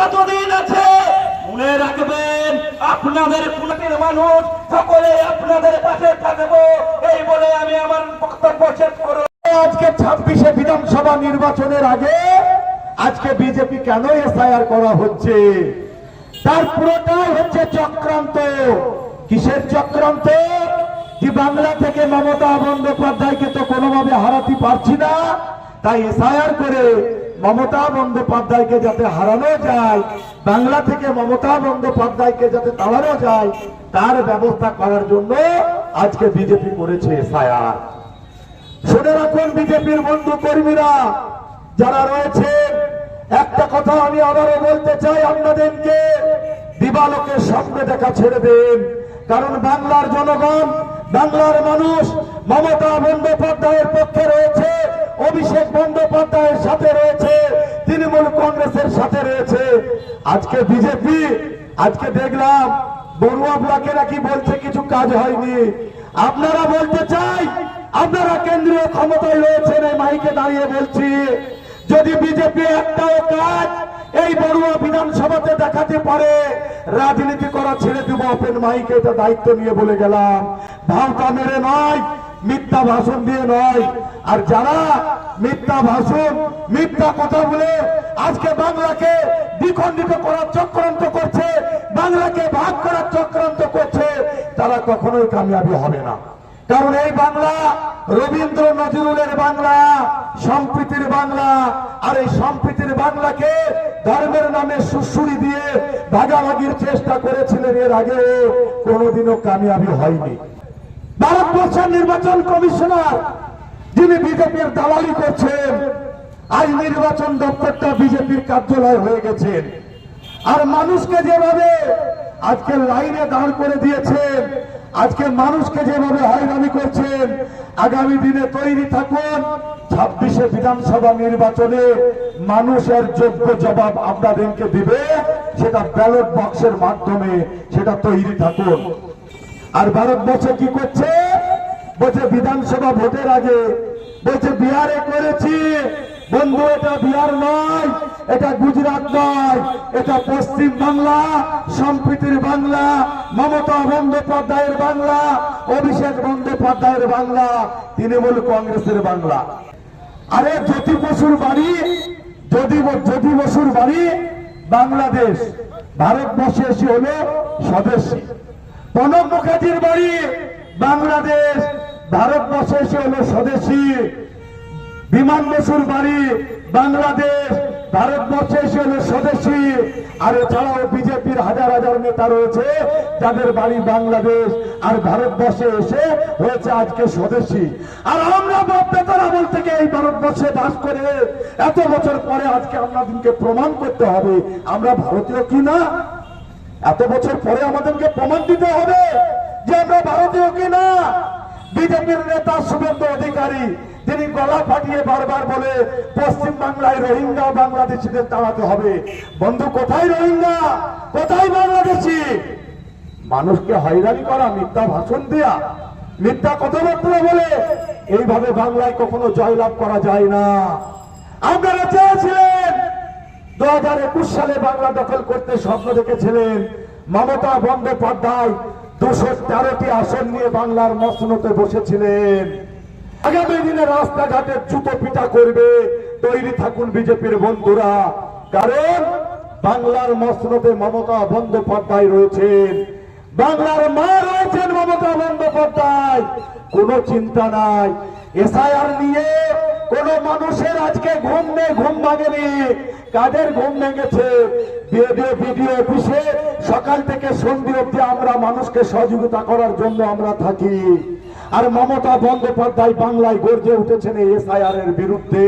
যতদিন আছে, মনে রাখবেন, আপনাদের কুলকের মানুষ সকলে আপনাদের পাশে থাকব। এই বলে আমি আমার বক্তব্য শেষ করব আজকে ছাব্বিশে বিধানসভা নির্বাচনের আগে আজকে বিজেপি কেন এসআইআর করা হচ্ছে? তার পুরোটাই হচ্ছে চক্রান্ত। কিসের চক্রান্ত? যে বাংলা থেকে মমতা বন্দ্যোপাধ্যায়কে তো কোনোভাবে হারাতে পারছি না, তাই এসআইআর করে মমতা বন্দ্যোপাধ্যায়কে যাতে হারানো যায়, বাংলা থেকে মমতা বন্দ্যোপাধ্যায়কে যাতে তাড়ানো যায়, তার ব্যবস্থা করার জন্য আজকে বিজেপি করেছে এসআইআর শুনে রাখুন বিজেপির বন্ধু কর্মীরা, যারা রয়েছেন একটা কথা আমি আবারও বলতে চাই আপনাদেরকে, দিবালোকে স্বপ্নে দেখা ছেড়ে দেন, কারণ বাংলার জনগণ, বাংলার মানুষ মমতা বন্দ্যোপাধ্যায়ের পক্ষে রয়েছে। অভিষেক বন্দ্যোপাধ্যায়ের সাথে রয়েছে, তৃণমূল কংগ্রেসের সাথে রয়েছে। আজকে বিজেপি, আজকে দেখলাম বড়ুয়া ব্লকে নাকি বলছে কিছু কাজ হয়নি। আপনারা বলতে চাই, আপনারা কেন্দ্রীয় ক্ষমতায় রয়েছেন, এই মাইকে দাঁড়িয়ে বলছি। যদি বিজেপি একটাও কাজ এই বড়ুয়া বিধানসভাতে দেখাতে পারে, রাজনীতি করা ছেড়ে দেবো ওপেন মাইকে এটা দায়িত্ব নিয়ে বলে গেলাম। ভাওতা মেরে নয় মিথ্যা ভাষণ দিয়ে নয়। আর যারা মিথ্যা ভাষণ মিথ্যা কথা বলে আজকে বাংলাকে দ্বিখণ্ডিত করার চক্রান্ত করছে, বাংলাকে ভাগ করার চক্রান্ত করছে, তারা কখনোই কামিয়াবি হবে না। কারণ এই বাংলা রবীন্দ্র নজরুলের বাংলা, সম্প্রীতির বাংলা, আর এই সম্প্রীতির বাংলাকে ধর্মের নামে সুশুরি দিয়ে ভাগাভাগির চেষ্টা করেছিলেন এর আগে, কোনোদিনও কামিয়াবি হয়নি। ভারতবর্ষের নির্বাচন কমিশনার যিনি বিজেপির দালালি করছেন, আজ নির্বাচন দপ্তরটা বিজেপির কার্যালয় হয়ে গেছেন। আর মানুষকে যেভাবে আজকে লাইনে দাঁড় করে দিয়েছেন, আজকে মানুষকে যেভাবে হয়রানি করছেন, আগামী দিনে তৈরি থাকুন, ছাব্বিশে বিধানসভা নির্বাচনে মানুষের যোগ্য জবাব আপনাদেরকে দিবে, সেটা ব্যালট বক্সের মাধ্যমে সেটা তৈরি থাকুন। আর ভারতবর্ষে কি করছে? বলছে বিধানসভা ভোটের আগে। বলছে বিহারে করেছি। বন্ধু, এটা বিহার নয়, এটা গুজরাট নয়, এটা পশ্চিম বাংলা, সম্প্রীতির বাংলা, মমতা বন্দ্যোপাধ্যায়ের বাংলা, অভিষেক বন্দ্যোপাধ্যায়ের বাংলা, তৃণমূল কংগ্রেসের বাংলা। আরে জ্যোতি বসুর বাড়ি যদি জ্যোতি বসুর বাড়ি বাংলাদেশ। ভারতবর্ষে এসে হলো স্বদেশী। প্রণব মুখার্জির বাড়ি বাংলাদেশ। ভারতবর্ষে এসে হলো স্বদেশী। বিমান বসুর বাড়ি, বাংলাদেশ। ভারতবর্ষে এসে হলো স্বদেশী। আর এছাড়াও বিজেপির হাজার হাজার নেতা রয়েছে, যাদের বাড়ি বাংলাদেশ। আর ভারতবর্ষে এসে হয়েছে আজকে স্বদেশী। আর আমরা বাপদাদার আমল থেকে এই ভারতবর্ষে বাস করে এত বছর পরে আজকে আপনাদেরকে প্রমাণ করতে হবে, আমরা ভারতীয় কি না? এত বছর পরে আমাদেরকে প্রমাণ দিতে হবে যে আমরা বিজেপির নেতা শুভেন্দু অধিকারী তিনি গলা ফাটিয়ে বারবার বলে পশ্চিম বাংলায় রোহিঙ্গা বাংলাদেশিদের দাঁড়াতে হবে। বন্ধু, কোথায় রোহিঙ্গা? কোথায় বাংলাদেশি? মানুষকে হয়রানি করা, মিথ্যা ভাষণ দেয়া, মিথ্যা কথাবার্তা বলে, এইভাবে বাংলায় কখনো জয়লাভ করা যায় না। আপনারা চেয়েছিলেন, দু হাজার একুশ সালে বাংলা দখল করতে স্বপ্ন দেখেছিলেন মমতা বন্দ্যোপাধ্যায়। দুশো তেরোটি আসন নিয়ে বাংলার মসনতে বসেছিলেন। আগামী দিনে রাস্তাঘাটে জুতো পিটা করবে, তৈরি থাকুন বিজেপির বন্ধুরা। কারণ বাংলার মসনতে মমতা বন্দ্যোপাধ্যায় রয়েছেন। বাংলার মা রয়েছেন মমতা বন্দ্যোপাধ্যায়। কোনো চিন্তা নাই। এসআইআর নিয়ে কোন আজকে ঘুম নেই, ঘুম ভাঙেনি। কাদের ঘুম ভেঙেছে? সকাল থেকে সন্ধি অব্দি আমরা মানুষকে সহযোগিতা করার জন্য আমরা থাকি। আর মমতা বন্দ্যোপাধ্যায় বাংলায় গর্জে উঠেছেন এসআইআর এর বিরুদ্ধে।